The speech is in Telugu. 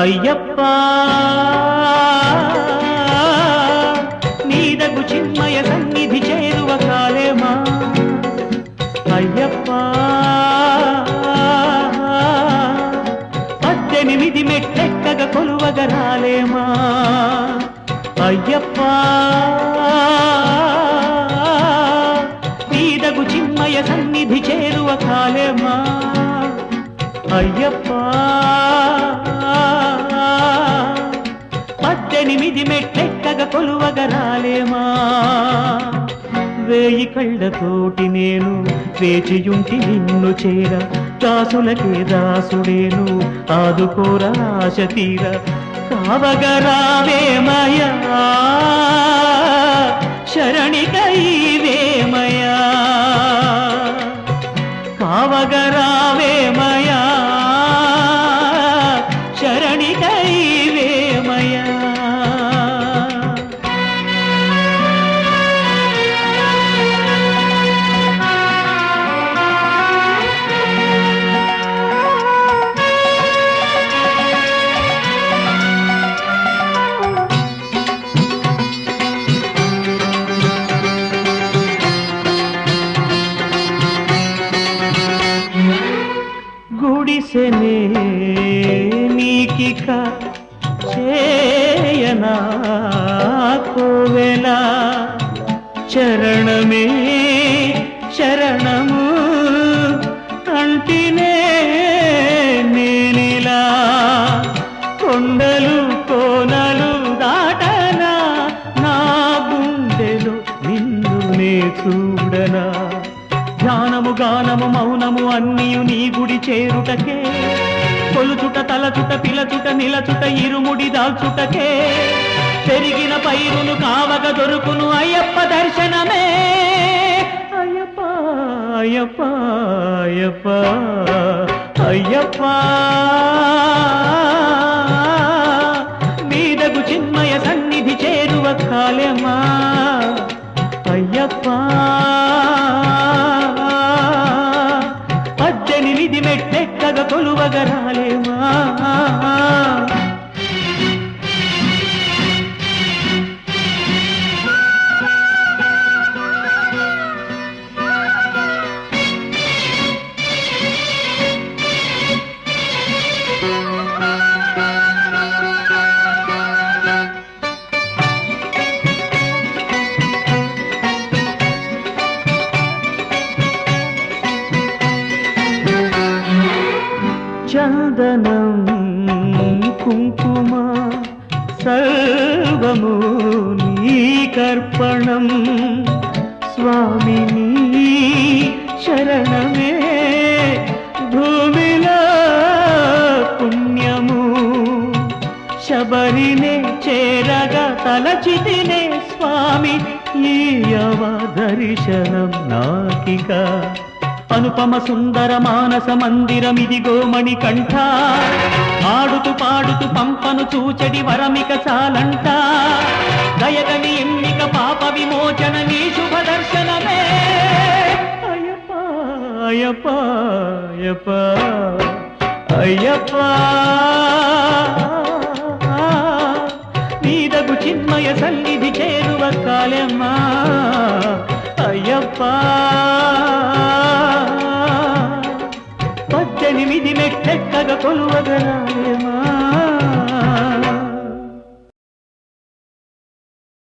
అయ్యప్ప నీదగు చిన్మయ సన్నిధి చేరువ కాలేమా? అయ్యప్ప పద్దెనిమిది మెట్టెక్కగ కొలువగ రాలేమా? అయ్యప్ప నీదగు చిన్మయ సన్నిధి చేరువ కాలేమా? పద్దెనిమిది మెట్టెక్కగ కొలువగ రాలేమా? వేయి కళ్ళతోటి నేను వేచియుంటి నిన్ను చేర దాసులకే దాసుడేను ఆదుకోర ఆశ తీర. కావగరావేమయా శరణికైవేమయా కావగరావేమయా రావేమయా గుడిసెనే నీకిక చేయనా కోవెలా? చరణమే గానము మౌనము అన్నియు నీ గుడి చేరుటకే. కొలుచుట తలచుట పిలచుట నిలచుట ఇరుముడి దాల్చుటకే. పెరిగిన పైరును కావగ దొరుకును అయ్యప్ప దర్శనమే. అయ్యప్ప అయ్యప్ప అయ్యప్ప అయ్యప్ప. మీదగు చిన్మయ సన్నిధి చేరువ కాలేమా అయ్యప్ప చందనం కుంకుమ సర్వము నీకర్పణం స్వామిని శరణమే భూమిలో పుణ్యము. శబరినే చేరగా తలచితినే స్వామి ఈ దర్శనం నాకిక. అనుపమ సుందర మానస మందిరమిదిగో మణికంఠ ఆడుతూ పాడుతూ పంపను చూచడి వరమిక చాలంట. దయగని ఎన్నిక పాప విమోచన నీ శుభ దర్శనమే. అయ్యప్ప అయ్యప్ప అయ్యప్ప అయ్యప్ప. నీదగు చిన్మయ సన్నిధి చేరువ కాలమ్మా. అయ్యప్ప పద్దెనిమిది మెట్టెక్కగ కొలువగలాయమా